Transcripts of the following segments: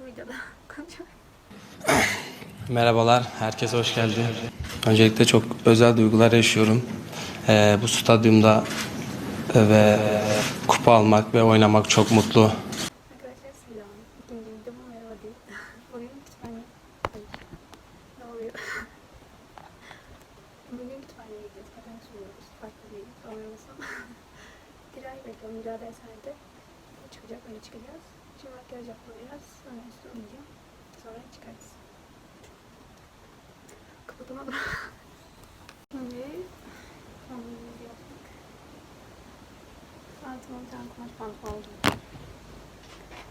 bu videoda konuşuyorum. Merhabalar, herkese hoş geldi. Öncelikle çok özel duygular yaşıyorum. Ee, bu stadyumda ve kupa almak ve oynamak çok mutlu. Arkadaşlar selam. İkinci videom merhaba değil. Bugün kütüphane... Ay, ne oluyor? Bugün kütüphaneye gideceğiz. Paten sunuyoruz. Farklı bir programımızın. Diray bekliyorum. Mücadele eserde. Çıkacak. Öyle çıkacağız. Şimdi makyaj yapmalıyız. Sonra üstüne giyeceğim. Sonra çıkarız. Kapatamadım. Şimdi... kombinimizi yaptık. Altıma bir tane kumaş pantolon aldım.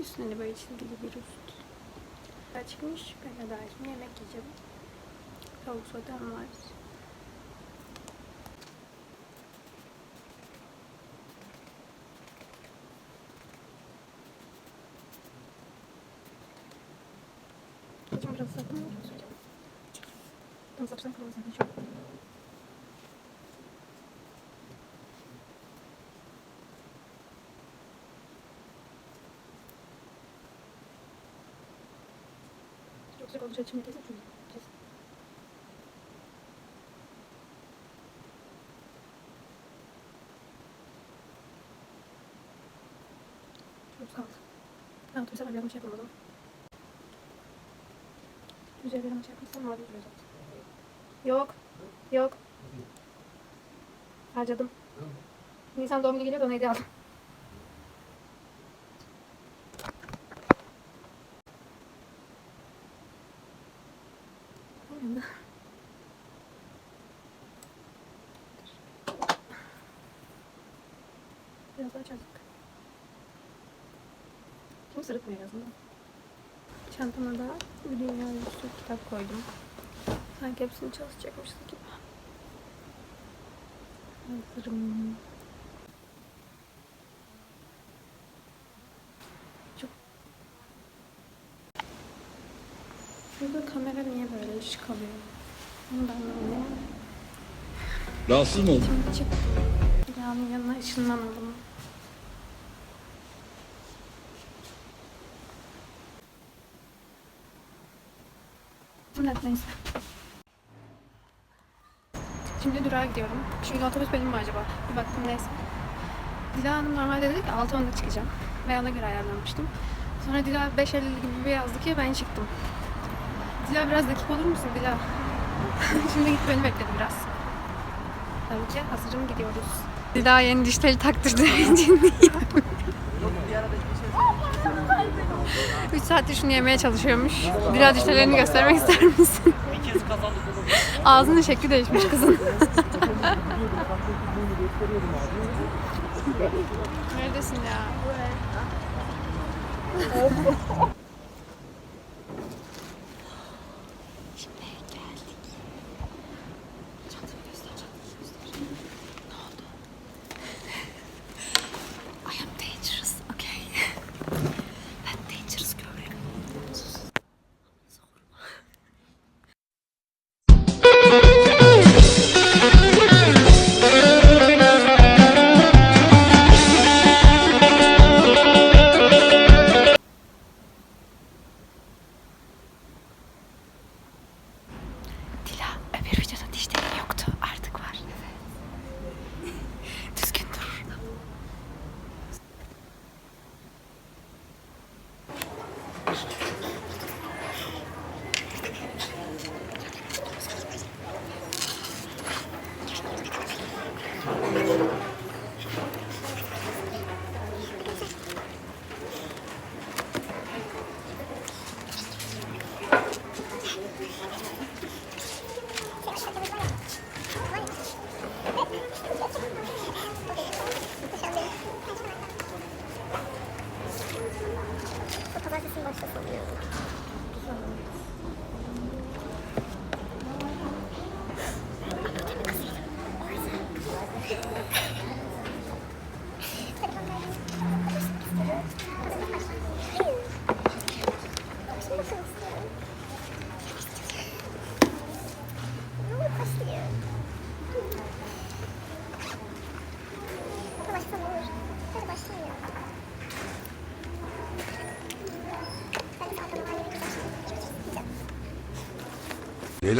Üstüne de böyle çizgili bir üst. Daha çıkmış. Ben de daha şimdi yemek yiyeceğim. Tavuk sotem var. Biraz sapın mı? Tam sapsan kırmızı çok. Çok sıcak olacak şimdi kesin çünkü. Kesin. Çok kaldı. Ben otursam bir şey yapamadım. Güzel bir şey yapmışsam mavi. Yok. Yok. Harcadım. Nisan doğum günü geliyor da ona hediye aldım. Biraz daha çabuk. Kim sırıtmıyor en azından. Çantama da bir dünya kitap koydum. Sanki hepsini çalışacakmışız gibi. Hazırım. Çok... Burada kamera niye böyle iş kalıyor? Onu ben anlayamadım. Rahatsız mı oldun? Şimdi çık. Rüyanın yanına ışınlanalım. Evet neyse. Şimdi durağa gidiyorum. Çünkü otobüs benim mi acaba? Bir baktım neyse. Dila Hanım normalde dedi ki 6 onda çıkacağım. Ve ona göre ayarlanmıştım. Sonra Dila 5.50 gibi bir yazdı ki ben çıktım. Dila biraz dakik olur musun Dila? Şimdi git beni bekledi biraz. Tabii ki hazırım gidiyoruz. Dila yeni dişleri taktırdığı için değil. 3 saattir şunu yemeye çalışıyormuş. Dila dişlerini göstermek ister misin? Ağzının şekli değişmiş kızın. Neredesin ya?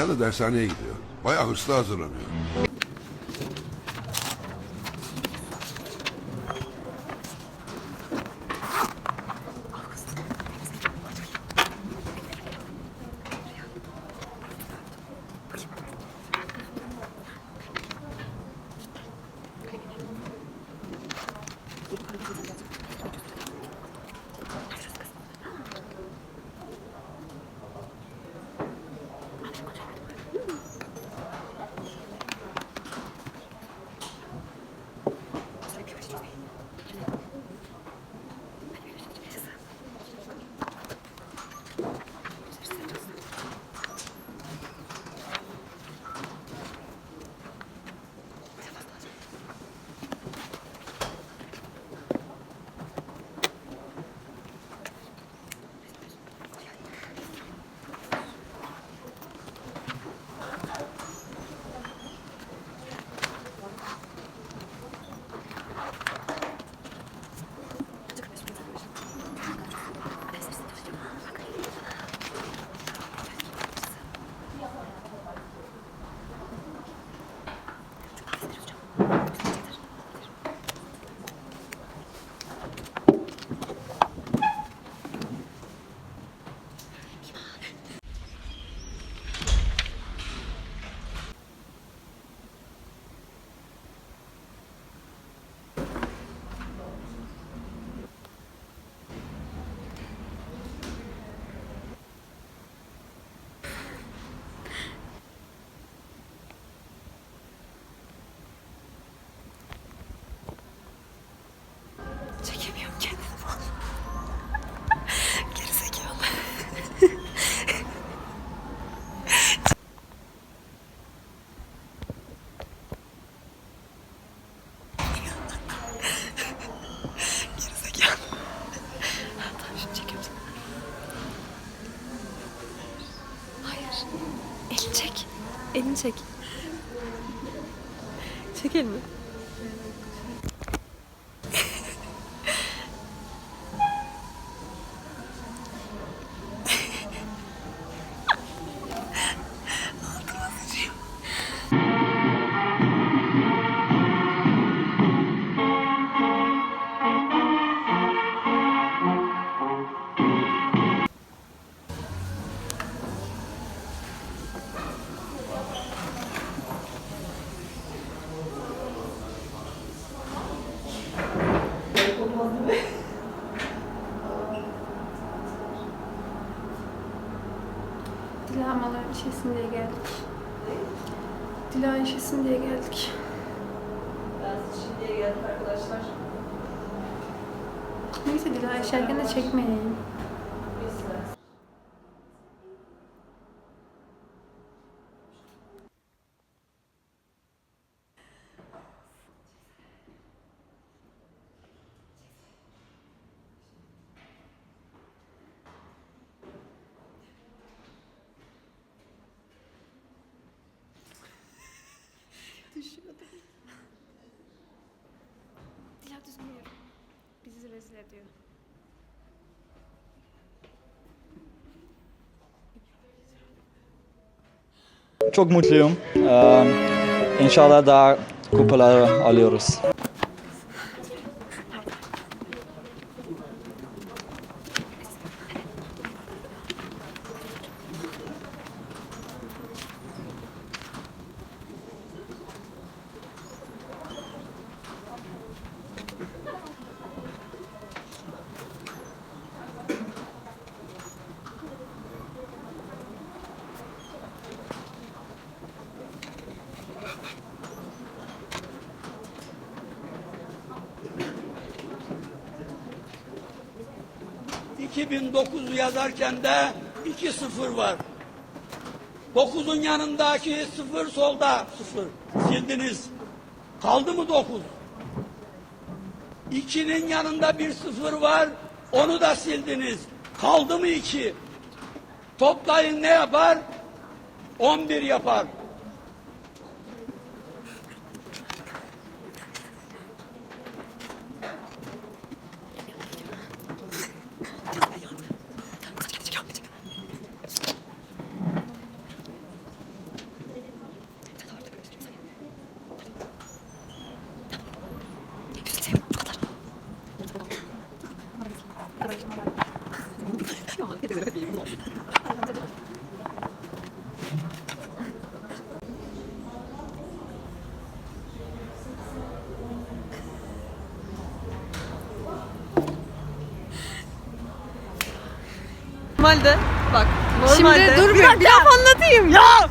Da dershaneye gidiyor. Bayağı hırslı hazırlanıyor. Çek elini. Dila malar işesin diye geldik. Dila işesin diye geldik. Ben şimdiye geldim arkadaşlar. Neyse Dila işerken de çekmeyin. Ediyor. Çok mutluyum. Ee, inşallah daha kupaları alıyoruz. ...2009 yazarken de 2-0 var. 9'un yanındaki 0 solda 0. Sildiniz. Kaldı mı 9? 2'nin yanında bir 0 var. Onu da sildiniz. Kaldı mı 2? Toplayın ne yapar? 11 yapar. Normalde bak normalde. Şimdi dur bir, bir, laf anlatayım. Ya!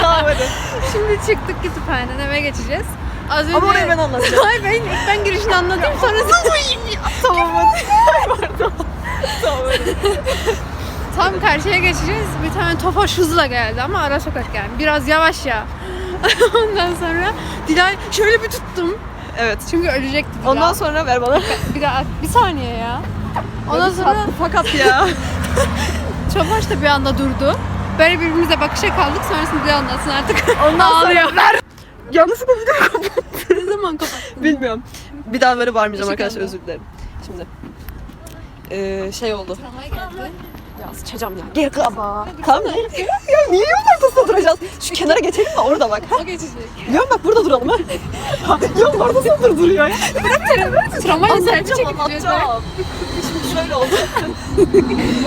tamam hadi. Şimdi çıktık kütüphaneden eve geçeceğiz. Az önce... Ama orayı ben anlatacağım. Hayır ben ilk ben girişini anlatayım sonra tamam hadi. tamam hadi. Tam karşıya geçeceğiz. Bir tane tofaş hızla geldi ama ara sokak yani. Biraz yavaş ya. Ondan sonra Dilay şöyle bir tuttum. Evet. Çünkü ölecekti Dilay. Ondan sonra ver bana. bir daha bir saniye ya. Ondan sonra fakat ya. Tofaş da bir anda durdu. Böyle birbirimize bakışa kaldık. Sonrasında Dilay anlatsın artık. Ondan Ağlıyor. ver. Yanlışlıkla video kapattım. ne zaman kapattın? Bilmiyorum. Bir daha böyle bağırmayacağım Teşekkür arkadaşlar ederim. özür dilerim. Şimdi. Ee, şey oldu. Tramvaya geldi. Ya sıçacağım ya. Gel kaba. Tamam ya. niye yol ortasında duracağız? Şu kenara geçelim de orada bak. O geçecek. Biliyorum bak burada duralım ha. Yolun ortasında duruyor ya. Tramvaya selfie Anlatacağım çekip gidiyoruz. anlatacağım. Şimdi şöyle oldu.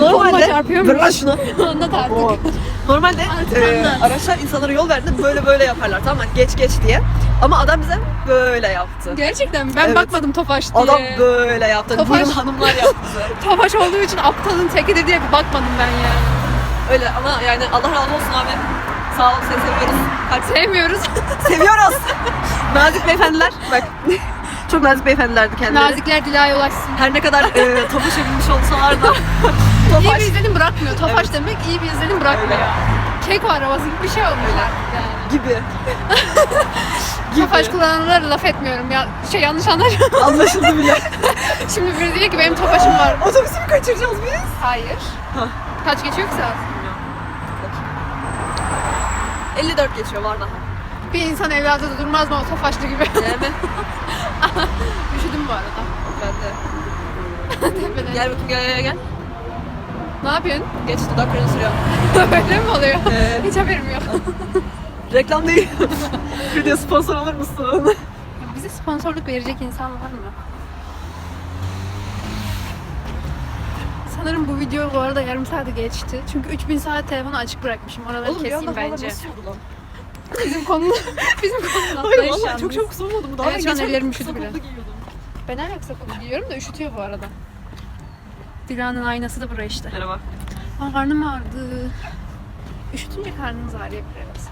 Normalde çarpıyor lan şunu. Anlat artık. Normalde e, araçlar insanlara yol verdiğinde böyle böyle yaparlar tamam mı? Geç geç diye. Ama adam bize böyle yaptı. Gerçekten ben Evet. bakmadım Tofaş diye. Adam böyle yaptı. Tofaş- Buyurun hanımlar yaptı. Tofaş olduğu için aptalın tekidir diye bir bakmadım ben yani. Öyle ama yani Allah razı olsun abi. Sağ ol seni seviyoruz. Kalp Sevmiyoruz. seviyoruz. nazik beyefendiler. Bak. Çok nazik beyefendilerdi kendileri. Nazikler Dila'ya ulaşsın. Her ne kadar e, binmiş olsalar da. İyi Topaş. bir izlenim bırakmıyor. Tofaş Evet. demek iyi bir izlenim bırakmıyor. Öyle. Keko arabası gibi bir şey olmuş artık yani. gibi. Tofaş kullananlara laf etmiyorum ya. Şey yanlış anlaşılma. Anlaşıldı bile. Şimdi biri diyor ki benim Tofaş'ım var. Otobüsü mü kaçıracağız biz? Hayır. Hah. Kaç geçiyor ki saat? 54 geçiyor var daha. Bir insan evladı da durmaz mı o Tofaşlı gibi? Değil mi? Üşüdüm bu arada. Ben de. Tepeden. Gel bakayım gel gel gel. Ne yapıyorsun? Geç dudaklarını sürüyor. Öyle mi oluyor? Evet. Hiç haberim yok. Reklam değil. Video sponsor olur musun? Bize sponsorluk verecek insan var mı? Sanırım bu video bu arada yarım saati geçti. Çünkü 3000 saat telefonu açık bırakmışım. Oraları Oğlum bir keseyim bence. Bizim konu bizim konunun Hayır yalnız. çok çok soğumadı mı? Daha Evet, geçen ellerim üşüdü giyiyordum. Ben her kolu giyiyorum da üşütüyor bu arada. Dilan'ın aynası da buraya işte. Merhaba. Aa, karnım ağrıdı. Üşütünce karnınız ağrıyor biraz.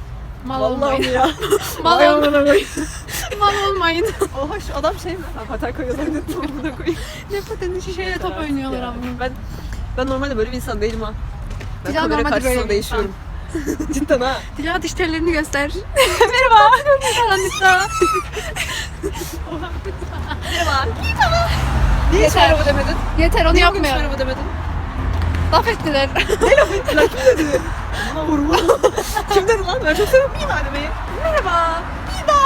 Mal Vallahi olmayın. ya. Mal, Vay ol- amına koyayım. mal olmayın. Oha şu adam şey mi? Ha, paten koyuyorlar dedim amına koyayım. ne pateni şişeyle top oynuyorlar ama. Ben ben normalde böyle bir insan değilim ha. Ben Dilan kamera normalde böyle karşısında bir değişiyorum. Cidden ha. Dilan diş tellerini göster. Merhaba. Karanlıkta. Merhaba. Niye hiç Yeter. merhaba demedin? Yeter onu Niye bugün hiç merhaba demedin? Laf ettiler. Ne laf ettiler? Kim dedi? Bana vurma. Kim dedi lan? Ben çok seviyorum Miba demeyi. Merhaba. Miba.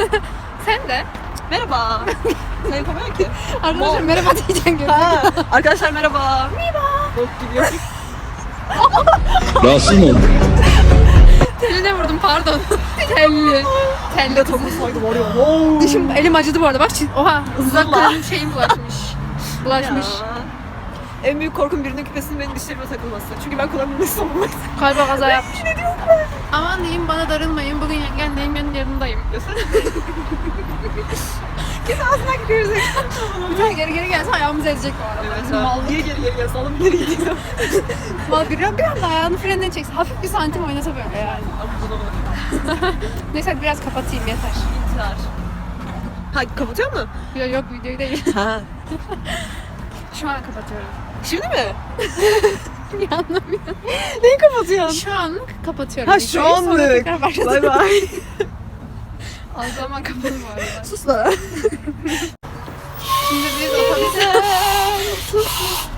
Sen de. Merhaba. Sen yapamıyor ki. Arkadaşlar merhaba diyeceksin. Ha, arkadaşlar merhaba. Miba. Bok gibi yok. Rahatsız mı oldun? Teline vurdum pardon. Telli. Telli Ne kızım. topu saydım oraya. Dişim elim acıdı bu arada bak. çiz- Oha. Uzaklarım şeyim bulaşmış. Bulaşmış. En büyük korkum birinin küpesinin benim dişlerime takılması. Çünkü ben kullanmayı savunmayı Kalba kaza yapmış. Aman diyeyim bana darılmayın. Bugün yengen yengenin yanındayım. Kes ağzına giriyoruz. Lütfen geri geri gelse ayağımızı ezecek bu arada. Evet, ha. mal, Niye geri geri salım ileri gidiyor. mal bir, an- bir anda ayağını frenden çeksin. Hafif bir santim oynasa böyle yani. Neyse hadi biraz kapatayım yeter. İntihar. Ha kapatıyor mu? Yok, yok videoyu değil. Ha. Şu an kapatıyorum. Şimdi mi? Anlamıyorum. Neyi kapatıyorsun? Şu an kapatıyorum. Ha videoyu. şu Sonra anlık. tekrar başlatıyorum. Bay bay. Az zaman kapalı bu arada. Sus lan. Şimdi biz otobüse...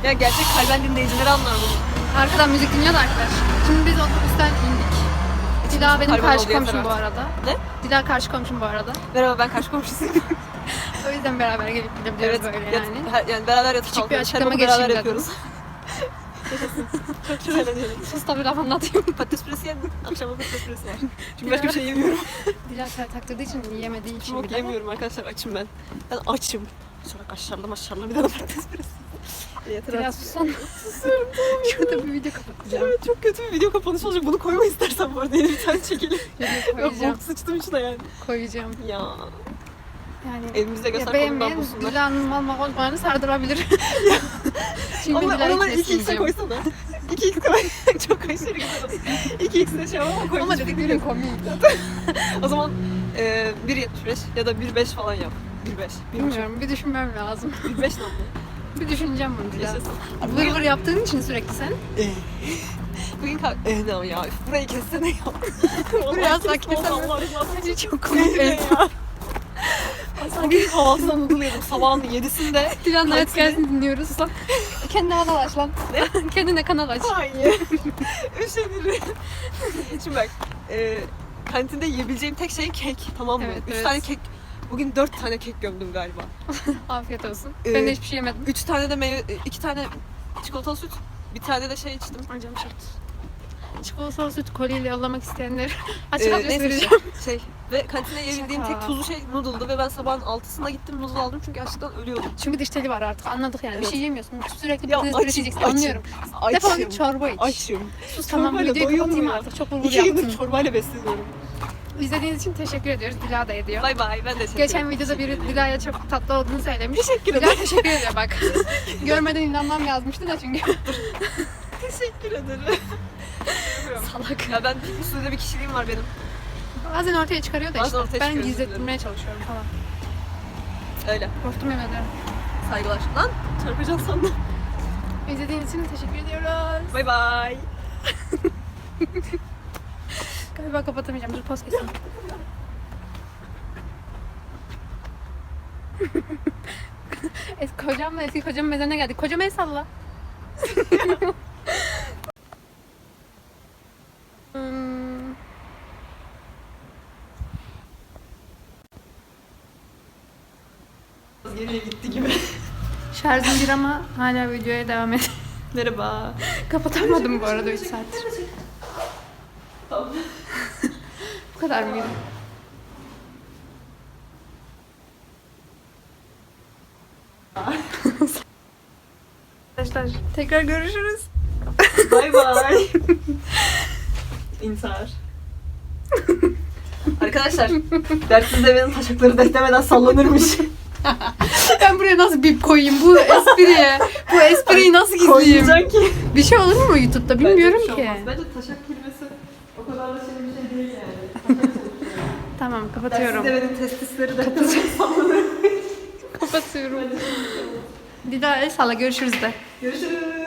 Ya gerçek kalben dinleyicileri anlar bunu. Arkadan müzik dinliyor da arkadaş. Şimdi biz otobüsten indik. Dila benim Hayvan karşı oldu, komşum bu arada. Ne? Dila karşı komşum bu arada. Merhaba ben karşı komşusuyum. O yüzden beraber gelip gidebiliyoruz evet. böyle yat- yani. her- yani beraber yatıp Küçük bir açıklama beraber geçeyim yapıyoruz. Sus da bir laf anlatayım. Patates püresi yedim. Akşama patates püresi yer. Çünkü başka bir şey yemiyorum. Dila çay taktırdığı için yiyemediği için Çok yemiyorum arkadaşlar açım ben. Ben açım. Sonra kaşarlı maşarlı bir de patates püresi. Yeter artık. sussan. Susuyorum tamam. Şurada bir video kapatacağım. Evet çok kötü bir video kapanışı olacak. Bunu koyma istersen bu arada. Yeni bir tane çekelim. Ben bok sıçtım içine yani. Koyacağım. Ya. Yani Elimizde göster konudan beğenmeyen bulsunlar. Dila'nın mal mal olmayanı sardırabilir. Çünkü Dila'yı oralara 2x'e kesinleyeceğim. koysana. 2x koy. çok aşırı olur. 2x'e şey ama koy. Ama dediklerin komik. O zaman e, 1.75 ya da 1.5 falan yap. 1.5. 1.5. Bilmiyorum bir düşünmem lazım. 1.5 ne oldu? Bir düşüneceğim bunu Dila. Yaşasın. Vır vır yaptığın için sürekli sen. Bugün kalk... Eh ne ya? Burayı kessene ya. Vallahi asla. Bence çok komik. Kahvaltıdan noodle yedim sabahın 7'sinde. Dilan'la hayat gelsin dinliyoruz. Kendine kanal aç lan. Kendine kanal aç. Hayır. Üşenirim. Şimdi bak. E, kantinde yiyebileceğim tek şey kek. Tamam mı? Evet, Üç evet. tane kek. Bugün dört tane kek gömdüm galiba. Afiyet olsun. Ee, ben de hiçbir şey yemedim. Üç tane de meyve, iki tane çikolatalı süt. Bir tane de şey içtim. Acım şart. Çikolatalı süt kolyeyle yollamak isteyenler açık Ee, adres vereceğim. Şey ve kantine yiyebildiğim tek tuzlu şey noodle'dı ve ben sabahın altısında gittim noodle aldım çünkü açlıktan ölüyordum. Çünkü diş teli var artık anladık yani. Bir Evet. şey yemiyorsun. Sürekli patates açım, püresi yiyeceksin açım. anlıyorum. Defol git çorba iç. Açım. Sus tamam videoyu kapatayım ya? artık. Çok vurgur İki gündür çorbayla besleniyorum. İzlediğiniz için teşekkür ediyoruz. Dila da ediyor. Bay bay ben de teşekkür Geçen videoda biri Dila'ya çok tatlı olduğunu söylemiş. Teşekkür Dila ederim. teşekkür ediyor bak. Görmeden inanmam yazmıştı da çünkü. Teşekkür ederim. Salak. ya ben sürede bir kişiliğim var benim. Bazen ortaya çıkarıyor da Bazen işte. ortaya ben çıkıyor, gizlettirmeye çalışıyorum falan. Öyle. Korktum yemin ederim. Saygılar. Lan çarpacağım sandım. İzlediğiniz için teşekkür ediyoruz. Bay bay. Galiba kapatamayacağım. Dur poz keseyim. Es kocamla eski kocamın mezarına geldik. Kocama el salla. Şarjım bir ama hala videoya devam ediyor. Merhaba. Kapatamadım bu arada 3 saattir. Bu kadar mıydı? Arkadaşlar tekrar görüşürüz. Bay bay. İntihar. Arkadaşlar, dertsiz devenin taşakları beklemeden sallanırmış. Ben buraya nasıl bip koyayım bu espriye? Bu espriyi nasıl gizleyeyim? Koymayacaksın ki. Bir şey olur mu YouTube'da bilmiyorum Bence bir şey ki. olmaz. Bence taşak kelimesi o kadar da şey bir şey değil yani. Tamam kapatıyorum. devenin testisleri de sallanır. Kapatıyorum. Bir daha el salla görüşürüz de. Görüşürüz.